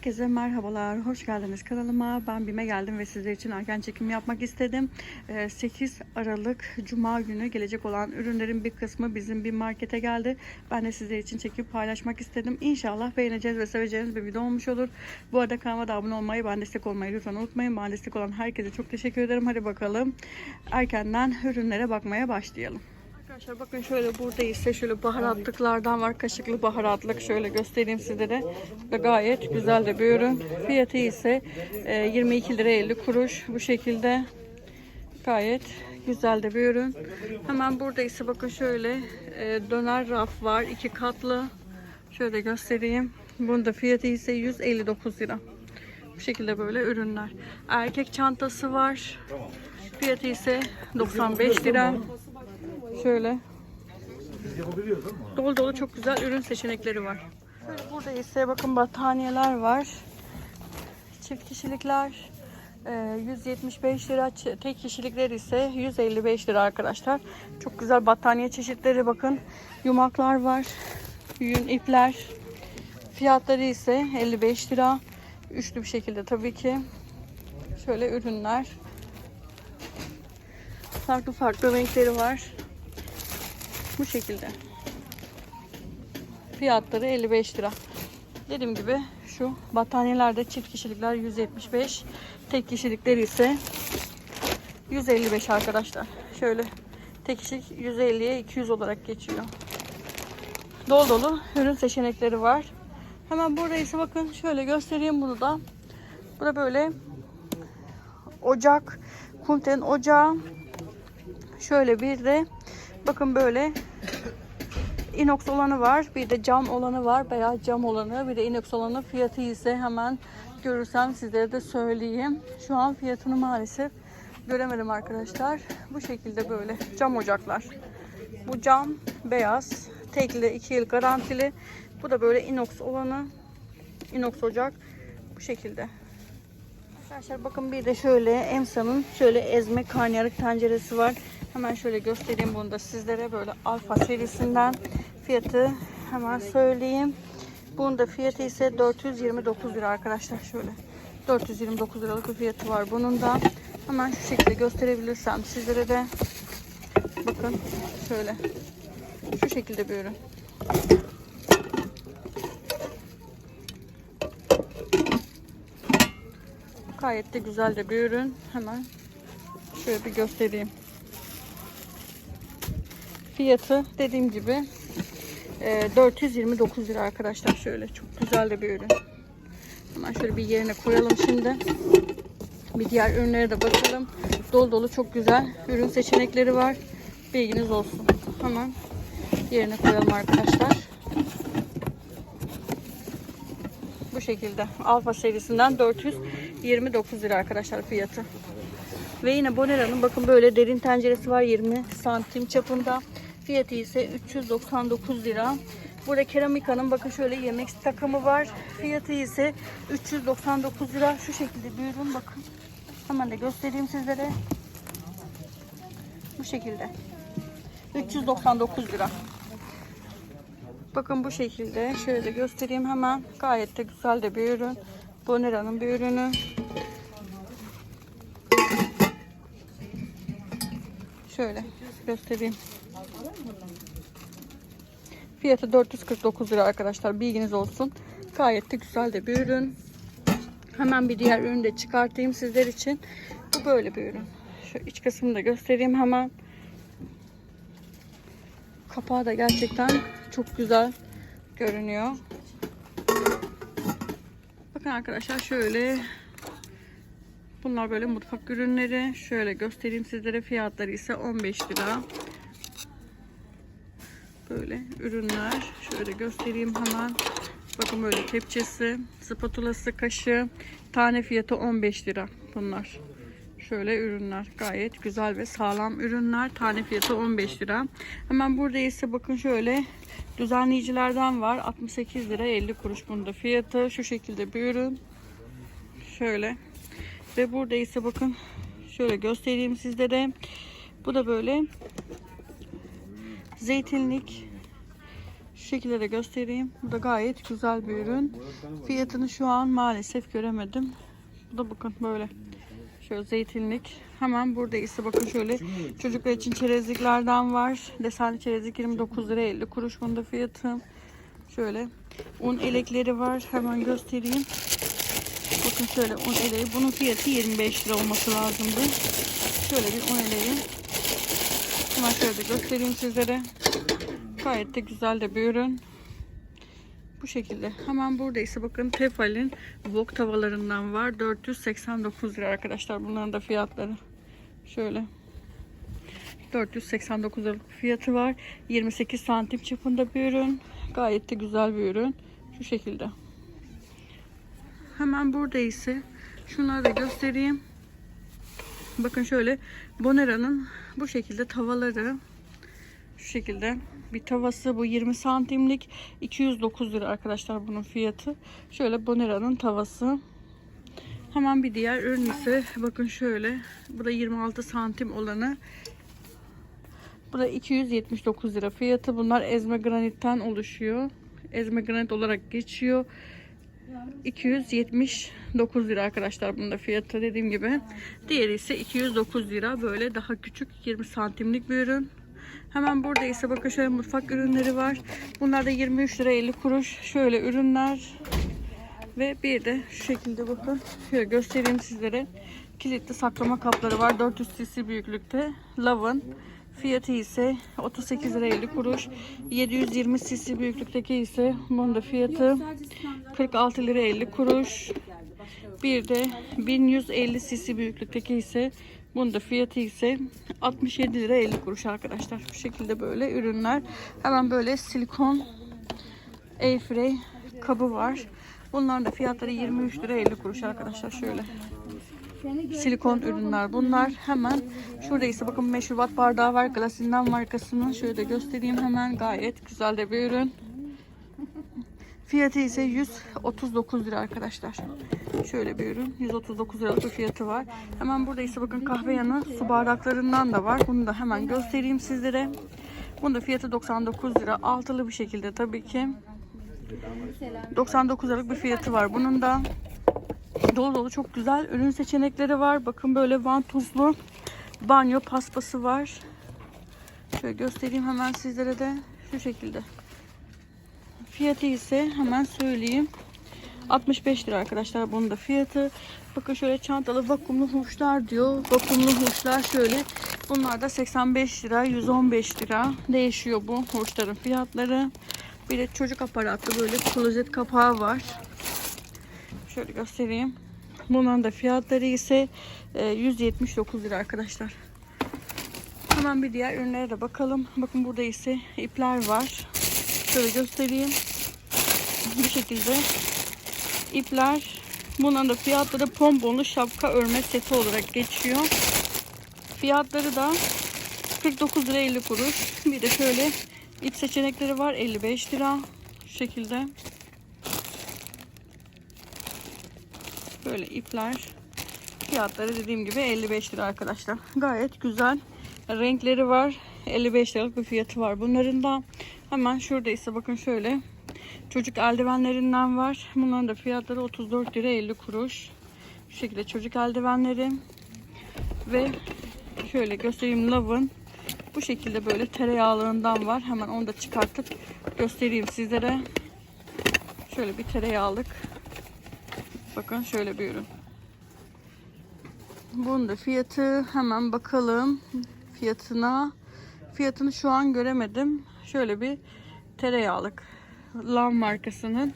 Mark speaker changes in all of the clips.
Speaker 1: Herkese merhabalar, hoş geldiniz kanalıma. Ben Bime geldim ve sizler için erken çekim yapmak istedim. Ee, 8 Aralık Cuma günü gelecek olan ürünlerin bir kısmı bizim bir markete geldi. Ben de sizler için çekip paylaşmak istedim. İnşallah beğeneceğiz ve seveceğiniz bir video olmuş olur. Bu arada kanalıma da abone olmayı, bana destek olmayı lütfen unutmayın. Bana destek olan herkese çok teşekkür ederim. Hadi bakalım erkenden ürünlere bakmaya başlayalım. Arkadaşlar bakın şöyle burada ise şöyle baharatlıklardan var. Kaşıklı baharatlık şöyle göstereyim sizlere. Ve gayet güzel de bir ürün. Fiyatı ise e, 22 lira 50 kuruş. Bu şekilde gayet güzel de bir ürün. Hemen burada ise bakın şöyle e, döner raf var. iki katlı. Şöyle göstereyim. Bunun da fiyatı ise 159 lira. Bu şekilde böyle ürünler. Erkek çantası var. Fiyatı ise 95 lira. Şöyle. Dolu dolu çok güzel ürün seçenekleri var. Şöyle burada ise bakın battaniyeler var. Çift kişilikler e, 175 lira. Ç- Tek kişilikler ise 155 lira arkadaşlar. Çok güzel battaniye çeşitleri bakın. Yumaklar var. Yün ipler. Fiyatları ise 55 lira. Üçlü bir şekilde tabii ki. Şöyle ürünler. Farklı farklı renkleri var. Bu şekilde. Fiyatları 55 lira. Dediğim gibi şu battaniyelerde çift kişilikler 175. Tek kişilikler ise 155 arkadaşlar. Şöyle tek kişilik 150'ye 200 olarak geçiyor. Dolu dolu ürün seçenekleri var. Hemen burada ise bakın şöyle göstereyim bunu da. Bu da böyle ocak, kunten ocağı. Şöyle bir de bakın böyle inox olanı var. Bir de cam olanı var. Beyaz cam olanı. Bir de inox olanı. Fiyatı ise hemen görürsem sizlere de söyleyeyim. Şu an fiyatını maalesef göremedim arkadaşlar. Bu şekilde böyle cam ocaklar. Bu cam beyaz. Tekli 2 yıl garantili. Bu da böyle inox olanı. Inox ocak. Bu şekilde. Arkadaşlar bakın bir de şöyle Emsa'nın şöyle ezme karnıyarık tenceresi var. Hemen şöyle göstereyim bunu da sizlere böyle alfa serisinden fiyatı hemen söyleyeyim. Bunun da fiyatı ise 429 lira arkadaşlar şöyle. 429 liralık bir fiyatı var bunun da. Hemen şu şekilde gösterebilirsem sizlere de bakın şöyle şu şekilde bir ürün. Gayet de güzel de bir ürün. Hemen şöyle bir göstereyim. Fiyatı dediğim gibi e, 429 lira arkadaşlar. Şöyle çok güzel de bir ürün. Hemen şöyle bir yerine koyalım şimdi. Bir diğer ürünlere de bakalım. Dolu dolu çok güzel ürün seçenekleri var. Bilginiz olsun. Hemen yerine koyalım arkadaşlar. Bu şekilde. Alfa serisinden 429 lira arkadaşlar fiyatı. Ve yine Bonera'nın bakın böyle derin tenceresi var 20 santim çapında. Fiyatı ise 399 lira. Burada Keramika'nın bakın şöyle yemek takımı var. Fiyatı ise 399 lira. Şu şekilde bir bakın. Hemen de göstereyim sizlere. Bu şekilde. 399 lira. Bakın bu şekilde. Şöyle de göstereyim hemen. Gayet de güzel de bir ürün. Bonera'nın bir ürünü. Şöyle göstereyim. Fiyatı 449 lira arkadaşlar. Bilginiz olsun. Gayet de güzel de bir ürün. Hemen bir diğer ürünü de çıkartayım sizler için. Bu böyle bir ürün. Şu iç kısmını da göstereyim hemen. Kapağı da gerçekten çok güzel görünüyor. Bakın arkadaşlar şöyle bunlar böyle mutfak ürünleri. Şöyle göstereyim sizlere fiyatları ise 15 lira. Böyle ürünler. Şöyle göstereyim hemen. Bakın böyle tepçesi, spatulası, kaşığı. Tane fiyatı 15 lira bunlar. Şöyle ürünler gayet güzel ve sağlam ürünler. Tane fiyatı 15 lira. Hemen burada ise bakın şöyle düzenleyicilerden var. 68 lira 50 kuruş bunda fiyatı. Şu şekilde bir ürün. Şöyle. Ve burada ise bakın şöyle göstereyim sizlere. Bu da böyle zeytinlik Şu göstereyim. Bu da gayet güzel bir ürün. Fiyatını şu an maalesef göremedim. Bu da bakın böyle. Şöyle zeytinlik. Hemen burada ise bakın şöyle çocuklar için çerezliklerden var. Desenli çerezlik 29 lira 50 kuruş bunda fiyatı. Şöyle un elekleri var. Hemen göstereyim. Bakın şöyle un eleği. Bunun fiyatı 25 lira olması lazımdı. Şöyle bir un eleği. Hemen şöyle göstereyim sizlere. Gayet de güzel de bir ürün. Bu şekilde. Hemen burada ise bakın Tefal'in wok tavalarından var. 489 lira arkadaşlar. Bunların da fiyatları. Şöyle. 489 lira fiyatı var. 28 santim çapında bir ürün. Gayet de güzel bir ürün. Şu şekilde. Hemen burada ise şunları da göstereyim. Bakın şöyle Bonera'nın bu şekilde tavaları şu şekilde bir tavası bu 20 santimlik 209 lira arkadaşlar bunun fiyatı. Şöyle Bonera'nın tavası. Hemen bir diğer ürün ise bakın şöyle. Bu da 26 santim olanı. Bu da 279 lira fiyatı. Bunlar ezme granitten oluşuyor. Ezme granit olarak geçiyor. 279 lira arkadaşlar bunun da fiyatı dediğim gibi. Diğeri ise 209 lira böyle daha küçük 20 santimlik bir ürün. Hemen burada ise bakın şöyle mutfak ürünleri var. Bunlar da 23 lira 50 kuruş. Şöyle ürünler. Ve bir de şu şekilde bakın. Şöyle göstereyim sizlere. Kilitli saklama kapları var. 400 cc büyüklükte. Lavın. Fiyatı ise 38 lira 50 kuruş. 720 cc büyüklükteki ise bunun da fiyatı 46 lira 50 kuruş. Bir de 1150 cc büyüklükteki ise bunun da fiyatı ise 67 lira 50 kuruş arkadaşlar. Bu şekilde böyle ürünler. Hemen böyle silikon airfryer kabı var. Bunların da fiyatları 23 lira 50 kuruş arkadaşlar şöyle. Silikon ürünler bunlar. Hemen şurada ise bakın meşrubat bardağı var. Glasinden markasının. Şöyle de göstereyim hemen. Gayet güzel de bir ürün. Fiyatı ise 139 lira arkadaşlar. Şöyle bir ürün. 139 liralık bir fiyatı var. Hemen burada ise bakın kahve yanı su bardaklarından da var. Bunu da hemen göstereyim sizlere. Bunun da fiyatı 99 lira. Altılı bir şekilde tabii ki. 99 liralık bir fiyatı var. Bunun da dolu dolu çok güzel ürün seçenekleri var. Bakın böyle vantuzlu banyo paspası var. Şöyle göstereyim hemen sizlere de. Şu şekilde. Fiyatı ise hemen söyleyeyim. 65 lira arkadaşlar bunun da fiyatı. Bakın şöyle çantalı vakumlu huşlar diyor. Vakumlu huşlar şöyle. Bunlar da 85 lira, 115 lira değişiyor bu huşların fiyatları. Bir de çocuk aparatlı böyle klozet kapağı var. Şöyle göstereyim. Bunların da fiyatları ise e, 179 lira arkadaşlar. Hemen bir diğer ürünlere de bakalım. Bakın burada ise ipler var. Şöyle göstereyim. Bu şekilde ipler. Bunların da fiyatları pomponu şapka örme seti olarak geçiyor. Fiyatları da 49 lira 50 kuruş. Bir de şöyle ip seçenekleri var 55 lira. Şu şekilde. Böyle ipler. Fiyatları dediğim gibi 55 lira arkadaşlar. Gayet güzel. Renkleri var. 55 liralık bir fiyatı var. Bunların da hemen şurada ise bakın şöyle çocuk eldivenlerinden var. Bunların da fiyatları 34 lira 50 kuruş. Şu şekilde çocuk eldivenleri ve şöyle göstereyim Love'ın bu şekilde böyle tereyağlığından var. Hemen onu da çıkartıp göstereyim sizlere. Şöyle bir tereyağlık. Bakın şöyle bir ürün. Bunun da fiyatı hemen bakalım fiyatına. Fiyatını şu an göremedim. Şöyle bir tereyağlık. Lan markasının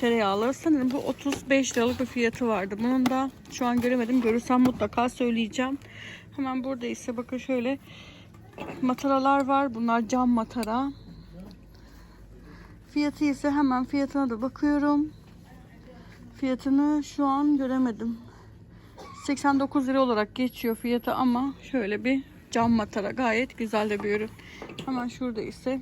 Speaker 1: tereyağlı. Sanırım bu 35 liralık bir fiyatı vardı. Bunun da şu an göremedim. Görürsem mutlaka söyleyeceğim. Hemen burada ise bakın şöyle mataralar var. Bunlar cam matara. Fiyatı ise hemen fiyatına da bakıyorum. Fiyatını şu an göremedim. 89 lira olarak geçiyor fiyatı ama şöyle bir cam matara gayet güzel de bir ürün. Hemen şurada ise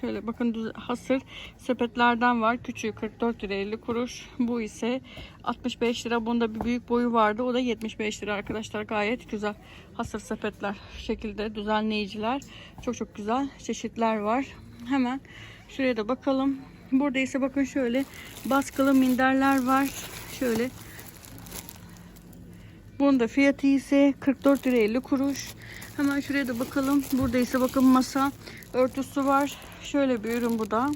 Speaker 1: şöyle bakın hasır sepetlerden var. Küçüğü 44 lira 50 kuruş. Bu ise 65 lira. Bunda bir büyük boyu vardı. O da 75 lira arkadaşlar. Gayet güzel hasır sepetler. Şekilde düzenleyiciler. Çok çok güzel çeşitler var. Hemen Şuraya da bakalım. Burada ise bakın şöyle baskılı minderler var. Şöyle. Bunun da fiyatı ise 44 lira 50 kuruş. Hemen şuraya da bakalım. Burada ise bakın masa örtüsü var. Şöyle bir ürün bu da.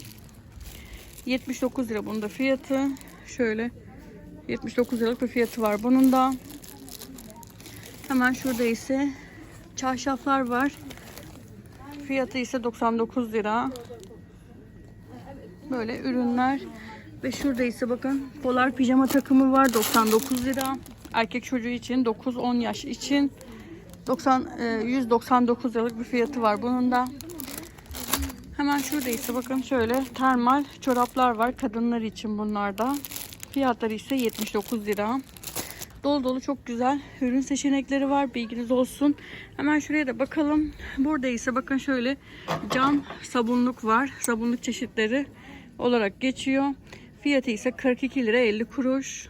Speaker 1: 79 lira bunun da fiyatı. Şöyle 79 liralık bir fiyatı var bunun da. Hemen şurada ise çarşaflar var. Fiyatı ise 99 lira. Böyle ürünler. Ve şurada ise bakın polar pijama takımı var 99 lira. Erkek çocuğu için 9-10 yaş için 90 e, 199 liralık bir fiyatı var bunun da. Hemen şurada ise bakın şöyle termal çoraplar var kadınlar için bunlar da. Fiyatları ise 79 lira. Dolu dolu çok güzel ürün seçenekleri var. Bilginiz olsun. Hemen şuraya da bakalım. Burada ise bakın şöyle cam sabunluk var. Sabunluk çeşitleri olarak geçiyor. Fiyatı ise 42 lira 50 kuruş.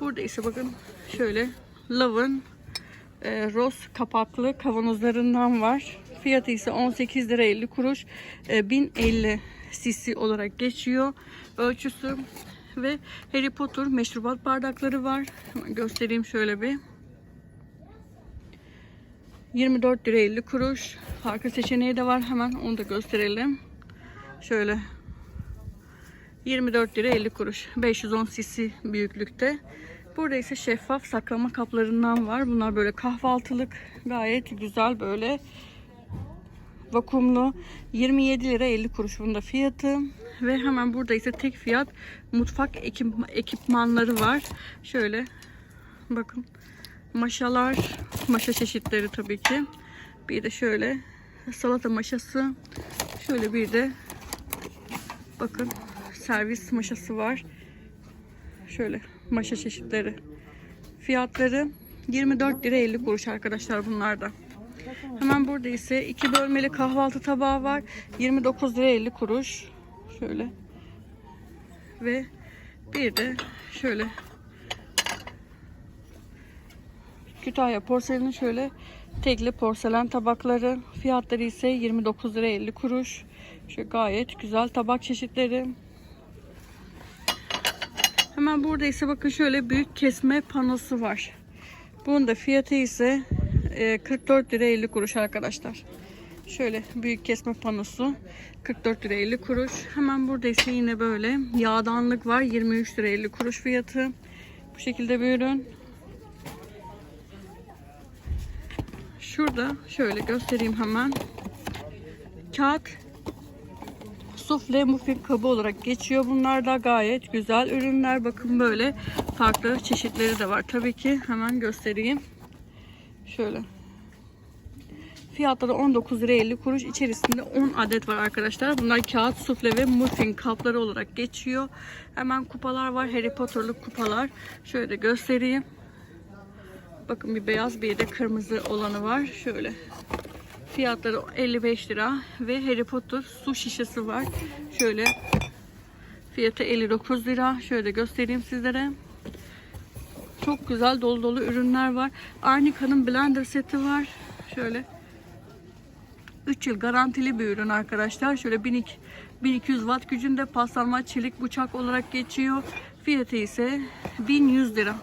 Speaker 1: Burada ise bakın şöyle Love'ın e, roz kapaklı kavanozlarından var. Fiyatı ise 18 lira 50 kuruş. E, 1050 cc olarak geçiyor. Ölçüsü ve Harry Potter meşrubat bardakları var. Hemen göstereyim şöyle bir. 24 lira 50 kuruş. Farklı seçeneği de var. Hemen onu da gösterelim. Şöyle 24 lira 50 kuruş. 510 cc büyüklükte. Burada ise şeffaf saklama kaplarından var. Bunlar böyle kahvaltılık. Gayet güzel böyle vakumlu 27 lira 50 kuruş bunda fiyatı ve hemen burada ise tek fiyat mutfak ekip- ekipmanları var şöyle bakın maşalar maşa çeşitleri tabii ki bir de şöyle salata maşası şöyle bir de bakın servis maşası var şöyle maşa çeşitleri fiyatları 24 lira 50 kuruş arkadaşlar bunlarda Hemen burada ise iki bölmeli kahvaltı tabağı var. 29 lira 50 kuruş. Şöyle. Ve bir de şöyle Kütahya porselenin şöyle tekli porselen tabakları. Fiyatları ise 29 lira 50 kuruş. Şu gayet güzel tabak çeşitleri. Hemen burada ise bakın şöyle büyük kesme panosu var. Bunun da fiyatı ise e, 44 lira 50 kuruş arkadaşlar. Şöyle büyük kesme panosu 44 lira 50 kuruş. Hemen burada ise yine böyle yağdanlık var 23 lira 50 kuruş fiyatı. Bu şekilde bir ürün. Şurada şöyle göstereyim hemen. Kağıt sufle muffin kabı olarak geçiyor. Bunlar da gayet güzel ürünler. Bakın böyle farklı çeşitleri de var. Tabii ki hemen göstereyim. Şöyle. Fiyatları 19 lira 50 kuruş. İçerisinde 10 adet var arkadaşlar. Bunlar kağıt sufle ve muffin kapları olarak geçiyor. Hemen kupalar var. Harry Potter'lık kupalar. Şöyle de göstereyim. Bakın bir beyaz bir de kırmızı olanı var. Şöyle. Fiyatları 55 lira ve Harry Potter su şişesi var. Şöyle fiyatı 59 lira. Şöyle göstereyim sizlere. Çok güzel dolu dolu ürünler var. Arnica'nın blender seti var. Şöyle 3 yıl garantili bir ürün arkadaşlar. Şöyle 1200 1200 watt gücünde paslanma çelik bıçak olarak geçiyor. Fiyatı ise 1100 lira.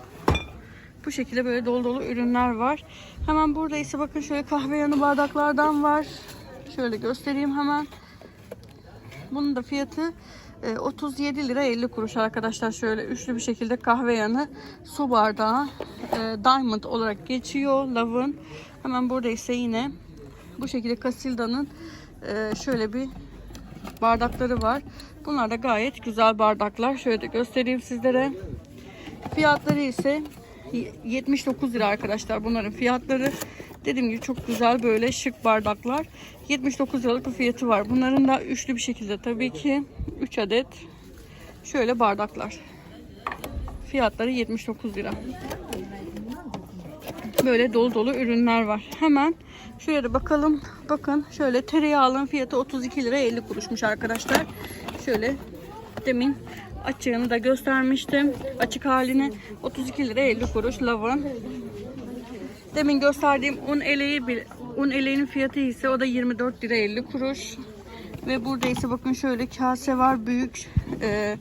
Speaker 1: Bu şekilde böyle dolu dolu ürünler var. Hemen burada ise bakın şöyle kahve yanı bardaklardan var. Şöyle göstereyim hemen. Bunun da fiyatı e, 37 lira 50 kuruş arkadaşlar. Şöyle üçlü bir şekilde kahve yanı su bardağı e, diamond olarak geçiyor. Love'ın. Hemen burada ise yine bu şekilde Casilda'nın e, şöyle bir bardakları var. Bunlar da gayet güzel bardaklar. Şöyle de göstereyim sizlere. Fiyatları ise 79 lira arkadaşlar bunların fiyatları. Dediğim gibi çok güzel böyle şık bardaklar. 79 liralık bir fiyatı var. Bunların da üçlü bir şekilde tabii ki 3 adet şöyle bardaklar. Fiyatları 79 lira. Böyle dolu dolu ürünler var. Hemen şöyle bakalım. Bakın şöyle tereyağının fiyatı 32 lira 50 kuruşmuş arkadaşlar. Şöyle demin açığını da göstermiştim. Açık halini 32 lira 50 kuruş lavın. Demin gösterdiğim un eleği bir un eleğinin fiyatı ise o da 24 lira 50 kuruş. Ve burada ise bakın şöyle kase var. Büyük e,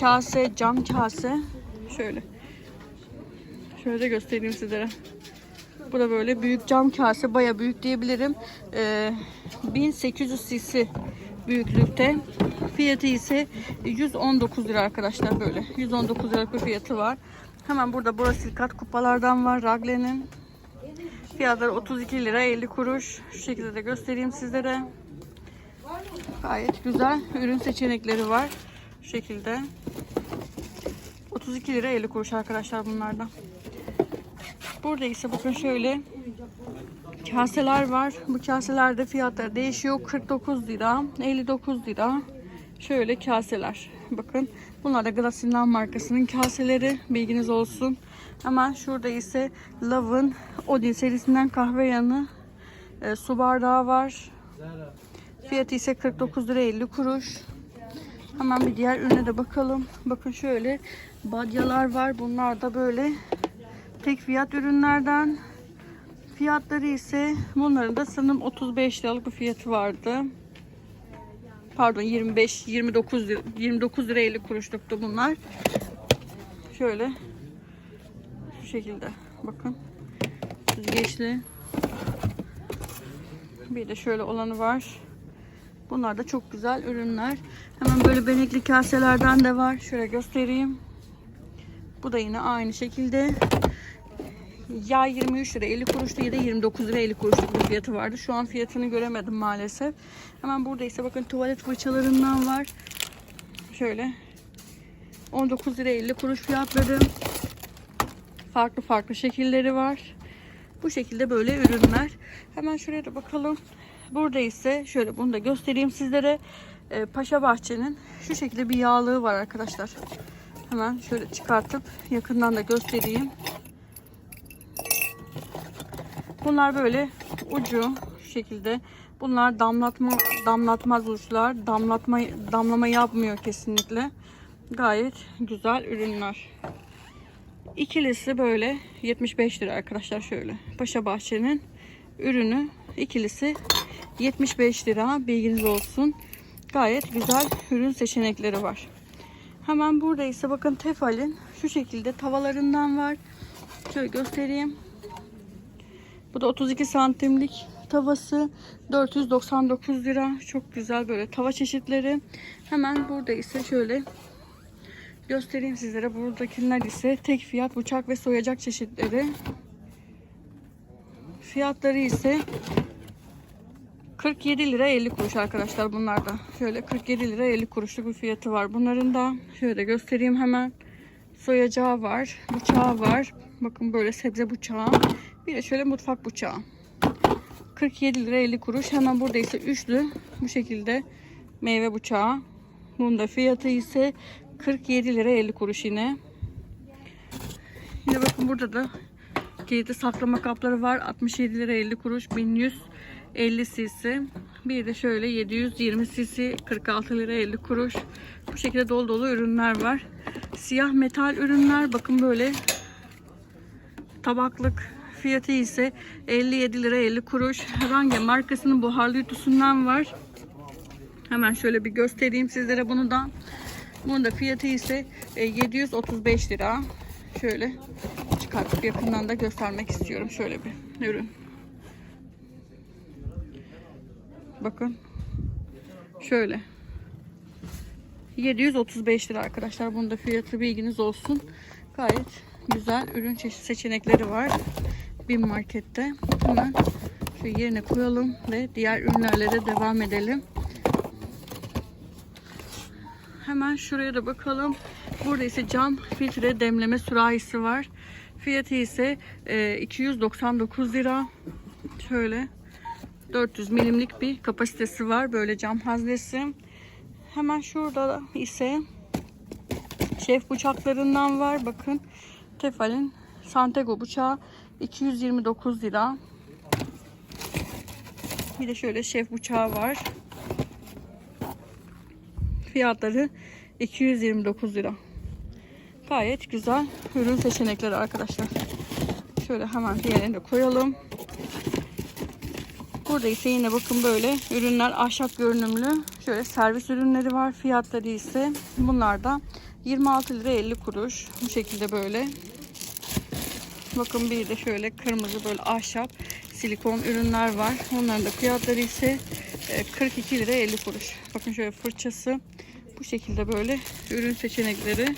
Speaker 1: kase, cam kase. Şöyle. Şöyle göstereyim sizlere. Bu da böyle büyük cam kase. Baya büyük diyebilirim. E, 1800 cc büyüklükte. Fiyatı ise 119 lira arkadaşlar böyle. 119 liralık bir fiyatı var. Hemen burada borosilikat kupalardan var. Ragle'nin. Fiyatları 32 lira 50 kuruş. Şu şekilde de göstereyim sizlere. Gayet güzel ürün seçenekleri var. Şu şekilde. 32 lira 50 kuruş arkadaşlar bunlardan. Burada ise bakın şöyle kaseler var. Bu kaselerde fiyatları değişiyor. 49 lira, 59 lira. Şöyle kaseler. Bakın bunlar da Glasinlan markasının kaseleri. Bilginiz olsun. Hemen şurada ise Love'ın Odin serisinden kahve yanı e, su bardağı var. Fiyatı ise 49 lira 50 kuruş. Hemen bir diğer ürüne de bakalım. Bakın şöyle badyalar var. Bunlar da böyle tek fiyat ürünlerden. Fiyatları ise bunların da sanırım 35 liralık bir fiyatı vardı. Pardon 25 29 lira 29 lira 50 kuruşluktu bunlar. Şöyle şu şekilde bakın. Süzgeçli. Bir de şöyle olanı var. Bunlar da çok güzel ürünler. Hemen böyle benekli kaselerden de var. Şöyle göstereyim. Bu da yine aynı şekilde. Ya 23 lira 50 kuruştu ya da 29 lira 50 kuruşluk bir fiyatı vardı. Şu an fiyatını göremedim maalesef. Hemen burada ise bakın tuvalet fırçalarından var. Şöyle 19 lira 50 kuruş fiyatları. Farklı farklı şekilleri var. Bu şekilde böyle ürünler. Hemen şuraya da bakalım. Burada ise şöyle bunu da göstereyim sizlere. Ee, Paşa Bahçe'nin şu şekilde bir yağlığı var arkadaşlar. Hemen şöyle çıkartıp yakından da göstereyim. Bunlar böyle ucu şekilde. Bunlar damlatma damlatmaz uçlar. Damlatma damlama yapmıyor kesinlikle. Gayet güzel ürünler. İkilisi böyle 75 lira arkadaşlar şöyle. Paşa Bahçe'nin ürünü ikilisi 75 lira bilginiz olsun. Gayet güzel ürün seçenekleri var. Hemen burada ise bakın Tefal'in şu şekilde tavalarından var. Şöyle göstereyim. Bu da 32 santimlik tavası 499 lira. Çok güzel böyle tava çeşitleri. Hemen burada ise şöyle göstereyim sizlere. Buradakiler ise tek fiyat bıçak ve soyacak çeşitleri. Fiyatları ise 47 lira 50 kuruş arkadaşlar bunlarda. Şöyle 47 lira 50 kuruşluk bir fiyatı var. Bunların da şöyle göstereyim hemen. Soyacağı var, bıçağı var. Bakın böyle sebze bıçağı. Bir de şöyle mutfak bıçağı. 47 lira 50 kuruş. Hemen burada ise üçlü bu şekilde meyve bıçağı. Bunun da fiyatı ise 47 lira 50 kuruş yine. Yine bakın burada da kilitli saklama kapları var. 67 lira 50 kuruş. 1150 cc. Bir de şöyle 720 cc 46 lira 50 kuruş. Bu şekilde dolu dolu ürünler var. Siyah metal ürünler bakın böyle tabaklık fiyatı ise 57 lira 50 kuruş. Range markasının buharlı ütüsünden var. Hemen şöyle bir göstereyim sizlere bunu da. Bunun da fiyatı ise e, 735 lira. Şöyle çıkartıp yakından da göstermek istiyorum. Şöyle bir ürün. Bakın. Şöyle. 735 lira arkadaşlar. Bunun da fiyatı bilginiz olsun. Gayet güzel ürün çeşit seçenekleri var. Bir markette. Hemen şu yerine koyalım ve diğer ürünlerle de devam edelim. Hemen şuraya da bakalım. Burada ise cam filtre demleme sürahisi var. Fiyatı ise e, 299 lira. Şöyle 400 milimlik bir kapasitesi var. Böyle cam haznesi. Hemen şurada ise şef bıçaklarından var. Bakın Tefal'in Santego bıçağı 229 lira. Bir de şöyle şef bıçağı var. Fiyatları 229 lira. Gayet güzel ürün seçenekleri arkadaşlar. Şöyle hemen diğerini de koyalım. Burada ise yine bakın böyle ürünler ahşap görünümlü. Şöyle servis ürünleri var. Fiyatları ise bunlar da 26 lira 50 kuruş. Bu şekilde böyle. Bakın bir de şöyle kırmızı böyle ahşap silikon ürünler var. Onların da fiyatları ise e, 42 lira 50 kuruş. Bakın şöyle fırçası. Bu şekilde böyle ürün seçenekleri.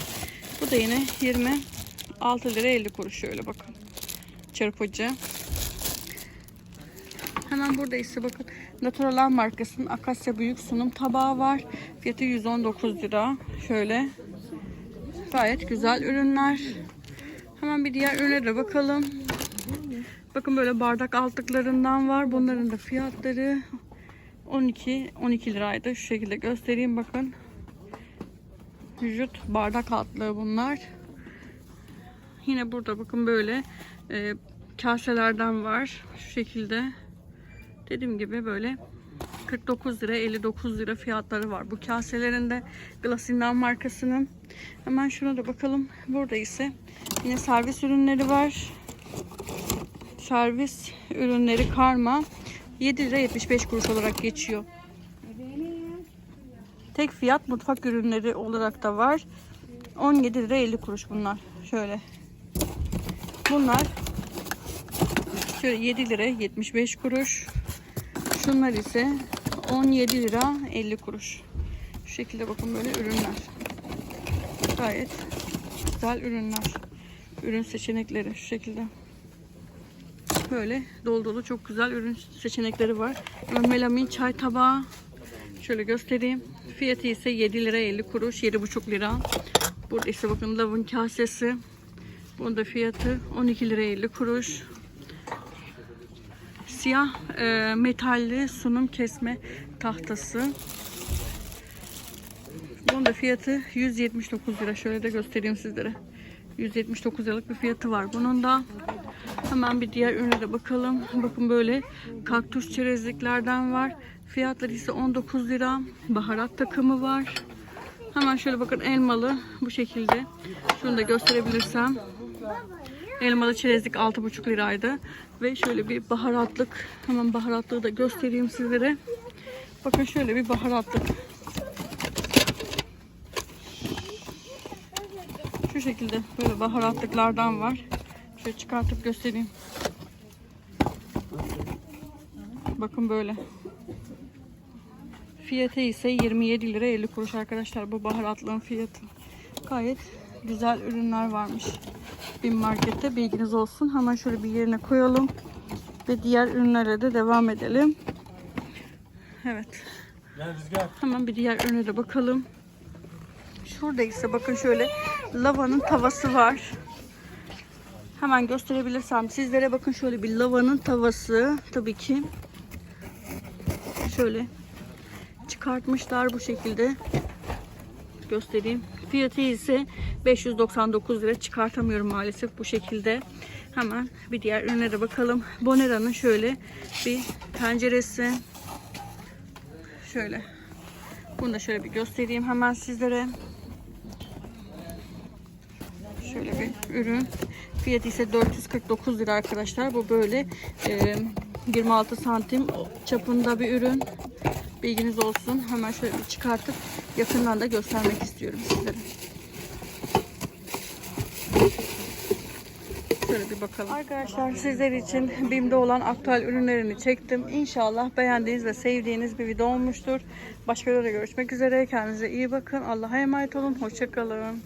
Speaker 1: Bu da yine 26 lira 50 kuruş şöyle bakın. Çırpıcı. Hemen burada ise bakın Naturalan markasının Akasya Büyük Sunum tabağı var. Fiyatı 119 lira. Şöyle gayet güzel ürünler. Hemen bir diğer ürüne de bakalım. Bakın böyle bardak altlıklarından var. Bunların da fiyatları 12 12 liraydı. Şu şekilde göstereyim bakın. Vücut bardak altlığı bunlar. Yine burada bakın böyle e, kaselerden var. Şu şekilde. Dediğim gibi böyle 49 lira 59 lira fiyatları var. Bu kaselerin de Glasindan markasının. Hemen şuna da bakalım. Burada ise yine servis ürünleri var. Servis ürünleri karma 7 lira 75 kuruş olarak geçiyor. Tek fiyat mutfak ürünleri olarak da var. 17 lira 50 kuruş bunlar. Şöyle. Bunlar şöyle 7 lira 75 kuruş. Şunlar ise 17 lira 50 kuruş. Şu şekilde bakın böyle ürünler. Gayet güzel ürünler. Ürün seçenekleri şu şekilde. Böyle dolu dolu çok güzel ürün seçenekleri var. Melamin çay tabağı. Şöyle göstereyim. Fiyatı ise 7 lira 50 kuruş. 7,5 lira. Burada ise bakın lavın kasesi. Bunun da fiyatı 12 lira 50 kuruş. Siyah e, metalli sunum kesme tahtası. Bunun da fiyatı 179 lira. Şöyle de göstereyim sizlere. 179 liralık bir fiyatı var. Bunun da hemen bir diğer ürüne de bakalım. Bakın böyle kaktüs çerezliklerden var. Fiyatları ise 19 lira. Baharat takımı var. Hemen şöyle bakın elmalı bu şekilde. Şunu da gösterebilirsem. Elmalı çerezlik 6,5 liraydı. Ve şöyle bir baharatlık. Hemen baharatlığı da göstereyim sizlere. Bakın şöyle bir baharatlık. Şu şekilde böyle baharatlıklardan var. Şöyle çıkartıp göstereyim. Bakın böyle. Fiyatı ise 27 lira 50 kuruş arkadaşlar bu baharatlığın fiyatı. Gayet güzel ürünler varmış. Bir markette bilginiz olsun. Hemen şöyle bir yerine koyalım. Ve diğer ürünlere de devam edelim. Evet.
Speaker 2: Gel Rüzgar.
Speaker 1: Hemen bir diğer ürüne de bakalım. Şurada ise bakın şöyle lavanın tavası var. Hemen gösterebilirsem sizlere bakın şöyle bir lavanın tavası tabii ki. Şöyle çıkartmışlar bu şekilde. Göstereyim. Fiyatı ise 599 lira çıkartamıyorum maalesef bu şekilde. Hemen bir diğer ürüne de bakalım. Bonera'nın şöyle bir tenceresi. Şöyle. Bunu da şöyle bir göstereyim hemen sizlere. Şöyle bir ürün. Fiyatı ise 449 lira arkadaşlar. Bu böyle e, 26 santim çapında bir ürün. Bilginiz olsun. Hemen şöyle bir çıkartıp yakından da göstermek istiyorum sizlere. Şöyle bir bakalım. Arkadaşlar sizler için BİM'de olan aktüel ürünlerini çektim. İnşallah beğendiğiniz ve sevdiğiniz bir video olmuştur. Başka videoda görüşmek üzere. Kendinize iyi bakın. Allah'a emanet olun. Hoşçakalın.